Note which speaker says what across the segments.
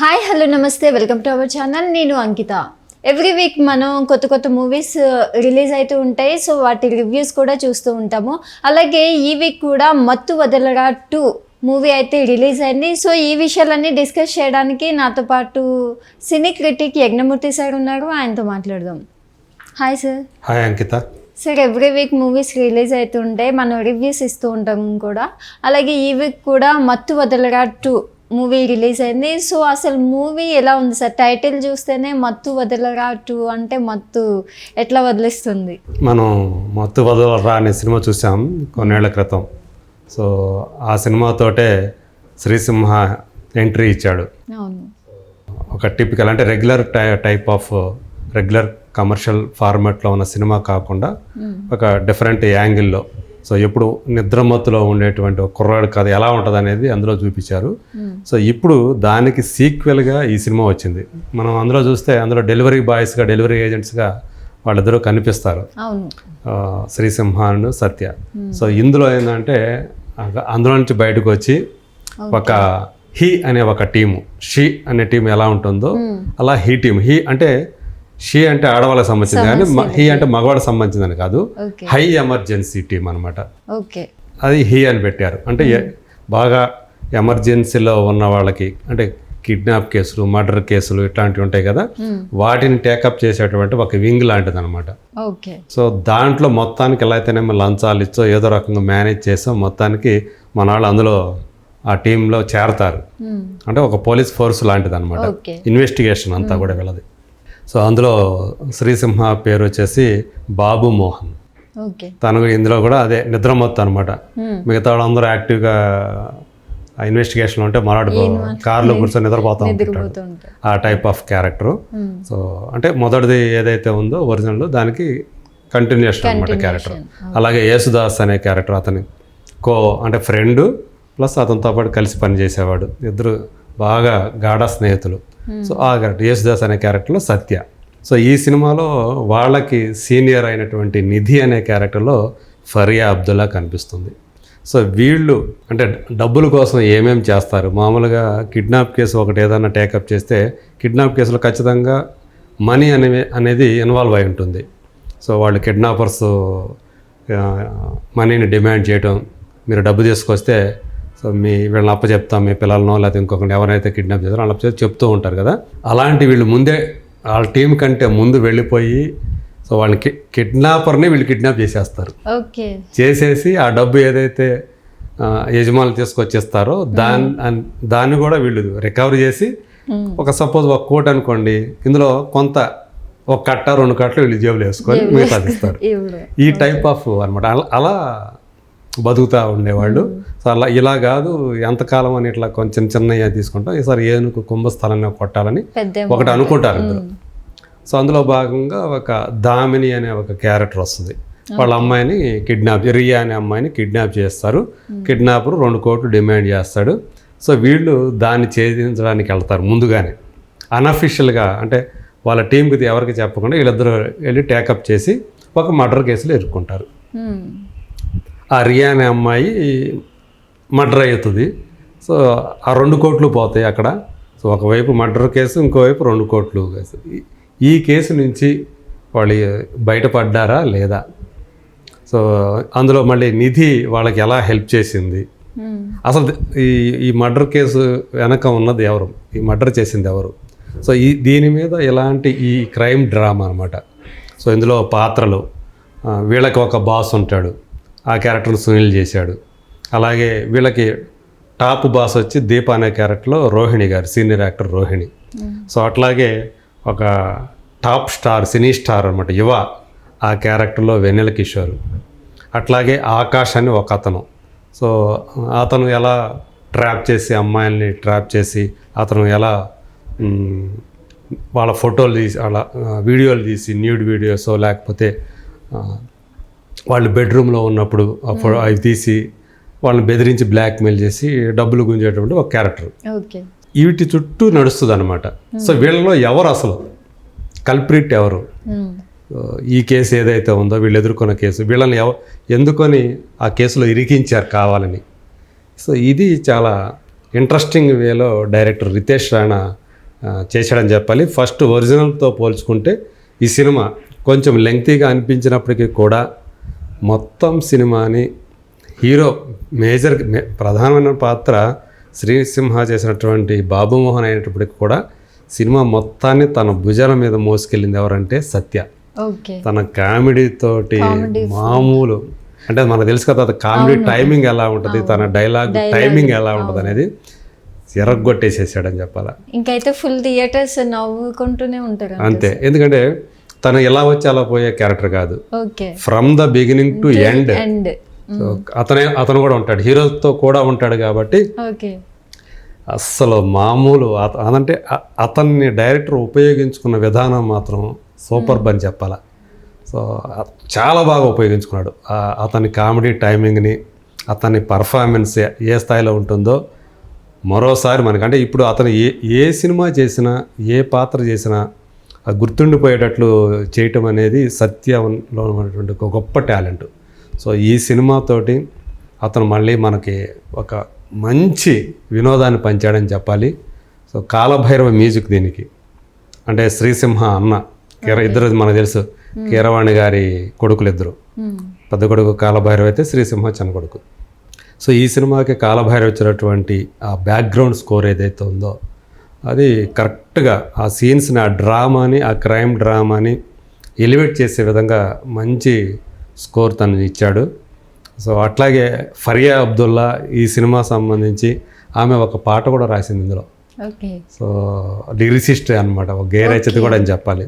Speaker 1: Hi hello నమస్తే welcome to our channel నేను Ankita every week మనం కొత్త కొత్త మూవీస్ రిలీజ్ అవుతూ ఉంటాయి. సో వాటి రివ్యూస్ కూడా చూస్తూ ఉంటాము. అలాగే ఈ వీక్ కూడా మత్తు వదలరా టూ మూవీ అయితే రిలీజ్ అయింది. సో ఈ విషయాలన్నీ డిస్కస్ చేయడానికి నాతో పాటు సినీ క్రిటిక్ యజ్ఞమూర్తి సార్ ఉన్నారు. ఆయనతో మాట్లాడదాం. Hi sir
Speaker 2: hi Ankita
Speaker 1: sir every week movies release అవుతుంటే మనం రివ్యూస్ ఇస్తూ ఉంటాం కూడా. అలాగే ఈ వీక్ కూడా Mathu Vadalara two movie release అయింది. సో అసలు మూవీ ఎలా ఉంది సార్? టైటిల్ చూస్తేనే మత్తు వదలరా టూ అంటే మత్తు ఎట్లా వదిలిస్తుంది?
Speaker 2: మనం మత్తు వదలరా అనే సినిమా చూసాం కొన్నేళ్ళ క్రితం. సో ఆ సినిమాతోటే శ్రీసింహ ఎంట్రీ ఇచ్చాడు.
Speaker 1: అవును.
Speaker 2: ఒక టిపికల్ అంటే regular ty type of regular commercial ఫార్మాట్లో ఉన్న సినిమా కాకుండా ఒక డిఫరెంట్ యాంగిల్లో సో ఎప్పుడు నిద్రమత్తులో ఉండేటువంటి ఒక కుర్రాడు కథ ఎలా ఉంటుంది అనేది అందులో చూపించారు. సో ఇప్పుడు దానికి సీక్వెల్గా ఈ సినిమా వచ్చింది. మనం అందులో చూస్తే అందులో డెలివరీ బాయ్స్గా డెలివరీ ఏజెంట్స్గా వాళ్ళిద్దరూ కనిపిస్తారు. శ్రీసింహాను సత్య. సో ఇందులో ఏంటంటే అందులో నుంచి బయటకు వచ్చి ఒక హీ అనే ఒక టీము. షీ అనే టీం ఎలా ఉంటుందో అలా హీ టీం హీ అంటే షీ అంటే ఆడవాళ్ళకి సంబంధించింది కానీ హీ అంటే మగవాళ్ళకి సంబంధించిందని కాదు. హై ఎమర్జెన్సీ టీం అనమాట
Speaker 1: ఓకే.
Speaker 2: అది హీ అని పెట్టారు. అంటే బాగా ఎమర్జెన్సీలో ఉన్న వాళ్ళకి అంటే కిడ్నాప్ కేసులు మర్డర్ కేసులు ఇట్లాంటివి ఉంటాయి కదా వాటిని టేకప్ చేసేటువంటి ఒక వింగ్ లాంటిది అనమాట
Speaker 1: ఓకే.
Speaker 2: సో దాంట్లో మొత్తానికి ఎలా అయితేనేమో లంచాలు ఇచ్చో ఏదో రకంగా మేనేజ్ చేసో మొత్తానికి మన వాళ్ళు అందులో ఆ టీంలో చేరతారు. అంటే ఒక పోలీస్ ఫోర్స్ లాంటిది అనమాట ఇన్వెస్టిగేషన్ అంతా కూడా వీళ్ళది. సో అందులో శ్రీసింహ పేరు వచ్చేసి బాబు మోహన్.
Speaker 1: ఓకే.
Speaker 2: తను ఇందులో కూడా అదే నిద్రమత్తు అనమాట మిగతా వాళ్ళందరూ యాక్టివ్గా ఆ ఇన్వెస్టిగేషన్ ఉంటే మనవాడు కార్లో కూర్చొని నిద్రపోతా ఆ టైప్ ఆఫ్ క్యారెక్టర్. సో అంటే మొదటిది ఏదైతే ఉందో ఒరిజినల్ దానికి కంటిన్యూషన్ అనమాట క్యారెక్టర్. అలాగే యేసుదాస్ అనే క్యారెక్టర్ అతని. కో అంటే ఫ్రెండ్ ప్లస్ అతనితో పాటు కలిసి పనిచేసేవాడు. ఇద్దరు బాగా గాఢ స్నేహితులు. Hmm. సో ఆ క్యారెక్టర్ యేసుదాస్ అనే క్యారెక్టర్లో సత్య. సో ఈ సినిమాలో వాళ్ళకి సీనియర్ అయినటువంటి నిధి అనే క్యారెక్టర్లో ఫరియా అబ్దుల్లా కనిపిస్తుంది. సో వీళ్ళు అంటే డబ్బుల కోసం ఏమేమి చేస్తారు? మామూలుగా కిడ్నాప్ కేసు ఒకటి ఏదైనా టేకప్ చేస్తే కిడ్నాప్ కేసులో ఖచ్చితంగా మనీ అనే అనేది ఇన్వాల్వ్ అయి ఉంటుంది. సో వాళ్ళు కిడ్నాపర్స్ మనీని డిమాండ్ చేయటం మీరు డబ్బు తీసుకొస్తే సో మీ వీళ్ళని అప్ప చెప్తాం మీ పిల్లలనో లేకపోతే ఇంకొకరిని ఎవరైతే కిడ్నాప్ చేస్తారో వాళ్ళ అప్పచెప్తే చెప్తూ ఉంటారు కదా. అలాంటి వీళ్ళు ముందే వాళ్ళ టీం కంటే ముందు వెళ్ళిపోయి సో వాళ్ళని కిడ్నాపర్ని వీళ్ళు కిడ్నాప్ చేసేస్తారు.
Speaker 1: ఓకే.
Speaker 2: చేసేసి ఆ డబ్బు ఏదైతే యజమానులు తీసుకొచ్చేస్తారో దాన్ని దాన్ని కూడా వీళ్ళు రికవర్ చేసి ఒక సపోజ్ ఒక కోట్ అనుకోండి ఇందులో కొంత ఒక కట్ట రెండు కట్టలు వీళ్ళు జేబులు వేసుకొని ఇస్తారు.
Speaker 1: ఇప్పుడు
Speaker 2: ఈ టైప్ ఆఫ్ అనమాట. అలా బతుకుతూ ఉండేవాళ్ళు. సో అలా ఇలా కాదు ఎంతకాలం అని ఇట్లా కొంచెం చిన్నగా తీసుకుంటాం. ఈసారి ఏనుగు కుంభస్థలాన్ని కొట్టాలని ఒకటి అనుకుంటారు ఇద్దరు. సో అందులో భాగంగా ఒక దామిని అనే ఒక క్యారెక్టర్ వస్తుంది. వాళ్ళ అమ్మాయిని కిడ్నాప్ రియా అనే అమ్మాయిని కిడ్నాప్ చేస్తారు. కిడ్నాపర్ రెండు కోట్లు డిమాండ్ చేస్తాడు. సో వీళ్ళు దాన్ని ఛేదించడానికి వెళ్తారు ముందుగానే. అన్అఫిషియల్గా అంటే వాళ్ళ టీంకి ఎవరికి చెప్పకుండా వీళ్ళిద్దరు వెళ్ళి టేకప్ చేసి ఒక మర్డర్ కేసులో ఇరుక్కుంటారు
Speaker 1: మ్మ్.
Speaker 2: ఆ రియా అనే అమ్మాయి మర్డర్ అవుతుంది. సో ఆ రెండు కోట్లు పోతాయి అక్కడ. సో ఒకవైపు మర్డర్ కేసు ఇంకోవైపు రెండు కోట్లు కేసు. ఈ- కేసు నుంచి వాళ్ళు బయటపడ్డారా లేదా? సో అందులో మళ్ళీ నిధి వాళ్ళకి ఎలా హెల్ప్ చేసింది. అసలు ఈ ఈ మర్డర్ కేసు వెనక ఉన్నది ఎవరు? ఈ మర్డర్ చేసింది ఎవరు? సో ఈ దీని మీద ఇలాంటి ఈ క్రైమ్ డ్రామా అనమాట సో ఇందులో పాత్రలు వీళ్ళకి ఒక బాస్ ఉంటాడు. ఆ క్యారెక్టర్ సునీల్ చేశాడు. అలాగే వీళ్ళకి టాప్ బాస్ వచ్చి దీప అనే క్యారెక్టర్లో రోహిణి గారు సీనియర్ యాక్టర్ రోహిణి. సో అట్లాగే ఒక టాప్ స్టార్ సినీ స్టార్ అనమాట యువ ఆ క్యారెక్టర్లో వెన్నెల కిషోర్. అట్లాగే ఆకాష్ అని ఒక అతను. సో అతను ఎలా ట్రాప్ చేసి అమ్మాయిల్ని ట్రాప్ చేసి అతను ఎలా వాళ్ళ ఫోటోలు తీసి వాళ్ళ వీడియోలు తీసి న్యూడ్ వీడియోస్ లేకపోతే వాళ్ళు బెడ్రూమ్లో ఉన్నప్పుడు ఫో అవి తీసి వాళ్ళని బెదిరించి బ్లాక్మెయిల్ చేసి డబ్బులు గుంజేటువంటి ఒక క్యారెక్టర్ వీటి చుట్టూ నడుస్తుంది అనమాట సో వీళ్ళలో ఎవరు అసలు? కల్ప్రిట్ ఎవరు. ఈ కేసు ఏదైతే ఉందో వీళ్ళు ఎదుర్కొన్న కేసు వీళ్ళని ఎవ ఎందుకొని ఆ కేసులో ఇరికించారు కావాలని? సో ఇది చాలా ఇంట్రెస్టింగ్ వేలో డైరెక్టర్ రితేష్ రాణా చేశాడని చెప్పాలి. ఫస్ట్ ఒరిజినల్తో పోల్చుకుంటే ఈ సినిమా కొంచెం లెంగ్తీగా అనిపించినప్పటికీ కూడా మొత్తం సినిమాని హీరో మేజర్ ప్రధానమైన పాత్ర శ్రీసింహ చేసినటువంటి బాబుమోహన్ అయినప్పటికీ కూడా సినిమా మొత్తాన్ని తన భుజాల మీద మోసుకెళ్ళింది ఎవరంటే సత్య. తన కామెడీ తోటి మామూలు అంటే మనకు తెలుసు కదా కామెడీ టైమింగ్ ఎలా ఉంటుంది తన డైలాగ్ టైమింగ్ ఎలా ఉంటుంది అనేది ఎర్రగొట్టేసేసాడని చెప్పాలా.
Speaker 1: ఇంకైతే ఫుల్ థియేటర్స్ నవ్వుకుంటూనే ఉంటారు
Speaker 2: అంతే ఎందుకంటే తను ఎలా వచ్చి అలా పోయే క్యారెక్టర్ కాదు. From the beginning to end so అతనే అతను కూడా ఉంటాడు. హీరోతో కూడా ఉంటాడు కాబట్టి అస్సలు మామూలు అదంటే అతన్ని డైరెక్టర్ ఉపయోగించుకున్న విధానం మాత్రం సూపర్ అని చెప్పాల. సో చాలా బాగా ఉపయోగించుకున్నాడు. అతని కామెడీ టైమింగ్ని అతని పర్ఫార్మెన్స్ ఏ- స్థాయిలో ఉంటుందో మరోసారి మనకి అంటే ఇప్పుడు అతను ఏ ఏ సినిమా చేసినా ఏ పాత్ర చేసినా గుర్తుండిపోయేటట్లు చేయటం అనేది సత్యంలో ఉన్నటువంటి ఒక గొప్ప టాలెంట్. సో ఈ సినిమాతోటి అతను మళ్ళీ మనకి ఒక మంచి వినోదాన్ని పంచాడని చెప్పాలి. సో కాలభైరవ మ్యూజిక్ దీనికి. అంటే శ్రీసింహ అన్న కీర ఇద్దరు మనకు తెలుసు. కీరవాణి గారి కొడుకులు ఇద్దరు పెద్ద కొడుకు కాలభైరవ అయితే శ్రీసింహ చిన్న కొడుకు. సో ఈ సినిమాకి కాలభైరవ వచ్చినటువంటి ఆ బ్యాక్గ్రౌండ్ స్కోర్ ఏదైతే ఉందో అది కరెక్ట్గా ఆ సీన్స్ని ఆ డ్రామాని ఆ క్రైమ్ డ్రామాని ఎలివేట్ చేసే విధంగా మంచి స్కోర్ తను ఇచ్చాడు. సో అట్లాగే ఫరియా అబ్దుల్లా ఈ సినిమా సంబంధించి ఆమె ఒక పాట కూడా రాసింది ఇందులో. సో లిరిసిస్ట్ అనమాట ఒక గే రచయిత కూడా అని చెప్పాలి.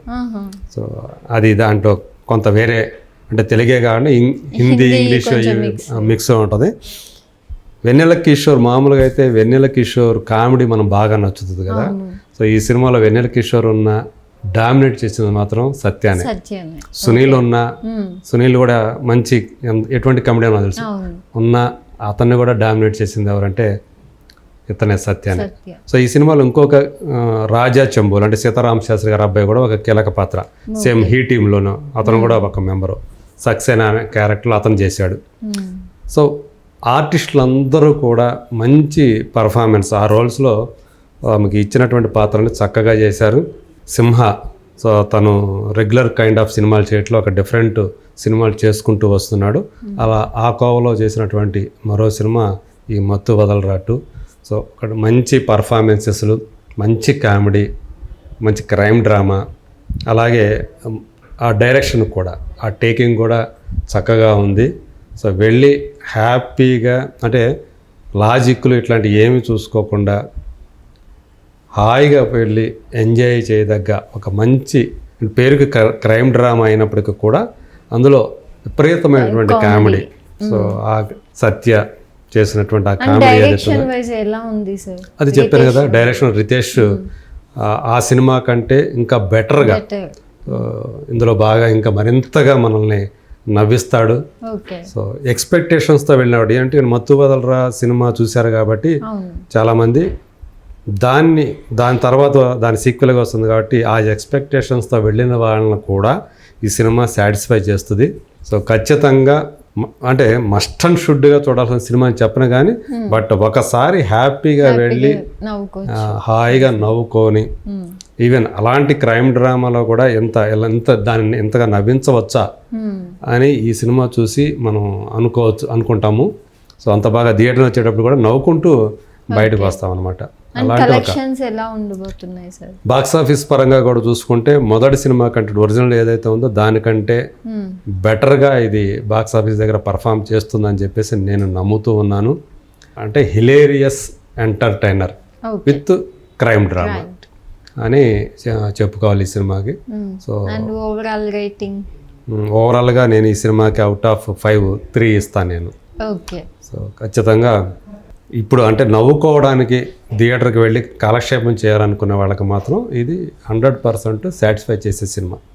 Speaker 2: సో అది దాంట్లో కొంత వేరే అంటే తెలుగే కాకుండా హిందీ ఇంగ్లీష్ మిక్స్ ఉంటుంది. వెన్నెల కిషోర్ మామూలుగా అయితే వెన్నెల కిషోర్ కామెడీ మనం బాగా నచ్చుతుంది కదా. సో ఈ సినిమాలో వెన్నెల కిషోర్ ఉన్న డామినేట్ చేసింది మాత్రం సత్యానే. సునీల్ ఉన్న. సునీల్ కూడా మంచి ఎటువంటి కామెడీ అన్నా తెలుసు. ఉన్న అతన్ని కూడా డామినేట్ చేసింది ఎవరంటే ఇతనే సత్యానే.
Speaker 1: సత్య.
Speaker 2: సో ఈ సినిమాలో ఇంకొక రాజా చెంబోలు అంటే సీతారామ శాస్త్రి గారి అబ్బాయి కూడా ఒక కీలక పాత్ర. సేమ్ హీ టీంలోను అతను కూడా ఒక మెంబరు. సక్సేనా అనే క్యారెక్టర్లో అతను చేశాడు. సో ఆర్టిస్టులు అందరూ కూడా మంచి పర్ఫార్మెన్స్ ఆ రోల్స్లో ఆమెకి ఇచ్చినటువంటి పాత్రని చక్కగా చేశారు. సింహ. సో తను రెగ్యులర్ కైండ్ ఆఫ్ సినిమాలు చేయట్లో ఒక డిఫరెంట్ సినిమాలు చేసుకుంటూ వస్తున్నాడు. అలా ఆ కోవలో చేసినటువంటి మరో సినిమా ఈ మత్తు వదలరాటు. సో ఒక మంచి పర్ఫార్మెన్సెస్లు మంచి కామెడీ మంచి క్రైమ్ డ్రామా అలాగే ఆ డైరెక్షన్ కూడా ఆ టేకింగ్ కూడా చక్కగా ఉంది. సో వెళ్ళి హ్యాపీగా అంటే లాజిక్లు ఇట్లాంటివి ఏమి చూసుకోకుండా హాయిగా వెళ్ళి ఎంజాయ్ చేయదగ్గ ఒక మంచి పేరుకి క్ర- క్రైమ్ డ్రామా అయినప్పటికీ కూడా అందులో విపరీతమైనటువంటి కామెడీ. సో ఆ సత్య చేసినటువంటి ఆ కామెడీ అది చెప్పాను కదా డైరెక్షన్ రితేష్ ఆ- ఆ సినిమా కంటే ఇంకా బెటర్గా
Speaker 1: బెటర్
Speaker 2: ఇందులో బాగా ఇంకా మరింతగా మనల్ని నవ్విస్తాడు. సో ఎక్స్పెక్టేషన్స్తో వెళ్ళినవాడు ఏంటి మత్తు వదలరా సినిమా చూశారు కాబట్టి చాలామంది దాన్ని దాని తర్వాత దాని సీక్వెల్గా వస్తుంది కాబట్టి ఆ ఎక్స్పెక్టేషన్స్తో వెళ్ళిన వాళ్ళని కూడా ఈ సినిమా సాటిస్ఫై చేస్తుంది. సో ఖచ్చితంగా అంటే మస్ట్ అండ్ షుడ్గా చూడాల్సిన సినిమా అని చెప్పను కానీ బట్ ఒకసారి హ్యాపీగా వెళ్ళి హాయిగా నవ్వుకొని. ఈవెన్ అలాంటి క్రైమ్ డ్రామాలో కూడా ఎంత ఎంత దానిని ఎంతగా నవ్వించవచ్చా
Speaker 1: మ్మ్.
Speaker 2: అని ఈ సినిమా చూసి మనం అనుకోవచ్చు అనుకుంటాము. సో అంత బాగా థియేటర్ వచ్చేటప్పుడు కూడా నవ్వుకుంటూ బయటకు వస్తాం అనమాట
Speaker 1: కలెక్షన్స్ ఎలా ఉండబోతున్నాయి సార్
Speaker 2: బాక్స్ ఆఫీస్ పరంగా కూడా చూసుకుంటే మొదటి సినిమా కంటే ఒరిజినల్ ఏదైతే ఉందో దానికంటే
Speaker 1: మ్మ్.
Speaker 2: బెటర్గా ఇది బాక్స్ ఆఫీస్ దగ్గర పర్ఫామ్ చేస్తుందని చెప్పేసి నేను నమ్ముతూ ఉన్నాను. అంటే hilarious entertainer with crime drama అని చెప్పుకోవాలి ఈ సినిమాకి.
Speaker 1: మ్మ్.
Speaker 2: సో
Speaker 1: ఓవరాల్ రేటింగ్
Speaker 2: ఓవరాల్గా నేను ఈ సినిమాకి అవుట్ ఆఫ్ ఫైవ్ త్రీ ఇస్తాను నేను.
Speaker 1: ఓకే
Speaker 2: సో ఖచ్చితంగా ఇప్పుడు అంటే నవ్వుకోవడానికి థియేటర్కి వెళ్ళి కాలక్షేపం చేయాలనుకునే వాళ్ళకి మాత్రం ఇది హండ్రెడ్ పర్సెంట్ సాటిస్ఫై చేసే సినిమా.